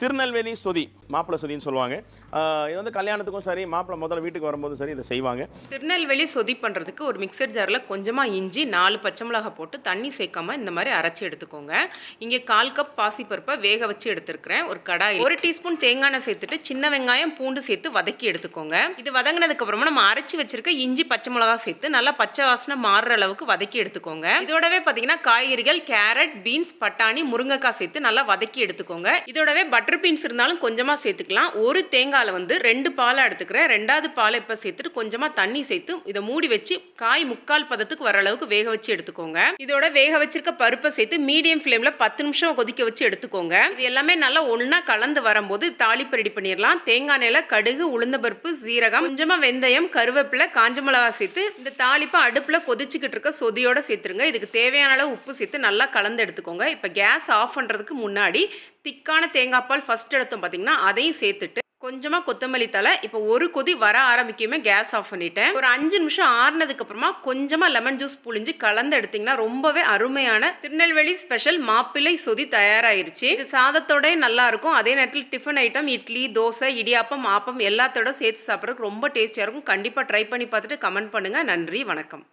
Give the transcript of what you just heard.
திருநெல்வேலி சொதி மாப்பிள்ளை சொதின்னு சொல்லுவாங்க. இது வந்து கல்யாணத்துக்கும் சரி மாப்பிள்ளை முதல்ல வீட்டுக்கு வரும்போது சரி இதை செய்வாங்க. திருநெல்வேலி சொதி பண்ணுறதுக்கு ஒரு மிக்சர் ஜாரில் கொஞ்சமாக இஞ்சி நாலு பச்சை மிளகாய் போட்டு தண்ணி சேர்க்காம இந்த மாதிரி அரைச்சி எடுத்துக்கோங்க. இங்கே கால் கப் பாசிப்பருப்பை வேக வச்சு எடுத்துருக்கிறேன் ஒரு கடாய் ஒரு டீஸ்பூன் தேங்காய் எண்ணெய் சேர்த்துட்டு சின்ன வெங்காயம் பூண்டு சேர்த்து வதக்கி எடுத்துக்கோங்க. இது வதங்கினதுக்கு அப்புறமா நம்ம அரைச்சி வச்சிருக்க இஞ்சி பச்சை மிளகாய் சேர்த்து நல்லா பச்சை வாசனை மாறுற அளவுக்கு வதக்கி எடுத்துக்கோங்க. இதோடவே பார்த்தீங்கன்னா காய்கறிகள் கேரட் பீன்ஸ் பட்டாணி முருங்கைக்காய் சேர்த்து நல்லா வதக்கி எடுத்துக்கோங்க. இதோடவே பட்டர் பீன்ஸ் இருந்தாலும் கொஞ்சமாக சேர்த்துக்கலாம். ஒரு தேங்காயில் வந்து ரெண்டு பாலை எடுத்துக்கிறேன். ரெண்டாவது பாலை இப்போ சேர்த்துட்டு கொஞ்சமாக தண்ணி சேர்த்து இதை மூடி வச்சு காய் முக்கால் பதத்துக்கு வர அளவுக்கு வேக வச்சு எடுத்துக்கோங்க. இதோட வேக வச்சிருக்க பருப்பை சேர்த்து மீடியம் ஃப்ளேமில் பத்து நிமிஷம் கொதிக்க வச்சு எடுத்துக்கோங்க. இது எல்லாமே நல்லா ஒன்றா கலந்து வரும்போது தாளிப்பு ரெடி பண்ணிடலாம். தேங்காய் எண்ணெயில் கடுகு உளுந்த பருப்பு சீரகம் கொஞ்சமாக வெந்தயம் கருவேப்பிலை காஞ்ச மிளகா சேர்த்து இந்த தாளிப்பை அடுப்பில் கொதிச்சுக்கிட்டு இருக்க சொதியோட சேர்த்துருங்க. இதுக்கு தேவையான அளவு உப்பு சேர்த்து நல்லா கலந்து எடுத்துக்கோங்க. இப்போ கேஸ் ஆஃப் பண்ணுறதுக்கு முன்னாடி திக்கான தேங்காய் பால் ஃபர்ஸ்ட் எடுத்தோம் பார்த்தீங்கன்னா அதையும் சேர்த்துட்டு கொஞ்சமாக கொத்தமல்லி தலை இப்போ ஒரு கொதி வர ஆரம்பிக்குமே கேஸ் ஆஃப் பண்ணிட்டேன். ஒரு அஞ்சு நிமிஷம் ஆறுனதுக்கு அப்புறமா கொஞ்சமாக லெமன் ஜூஸ் புழிஞ்சு கலந்து எடுத்தீங்கன்னா ரொம்பவே அருமையான திருநெல்வேலி ஸ்பெஷல் மாப்பிள்ளை சொதி தயாராயிருச்சு. இது சாதத்தோட நல்லா இருக்கும். அதே நேரத்தில் டிஃபன் ஐட்டம் இட்லி தோசை இடியாப்பம் ஆப்பம் எல்லாத்தோட சேர்த்து சாப்பிட்றதுக்கு ரொம்ப டேஸ்டியாக இருக்கும். கண்டிப்பாக ட்ரை பண்ணி பார்த்துட்டு கமெண்ட் பண்ணுங்கள் நன்றி வணக்கம்.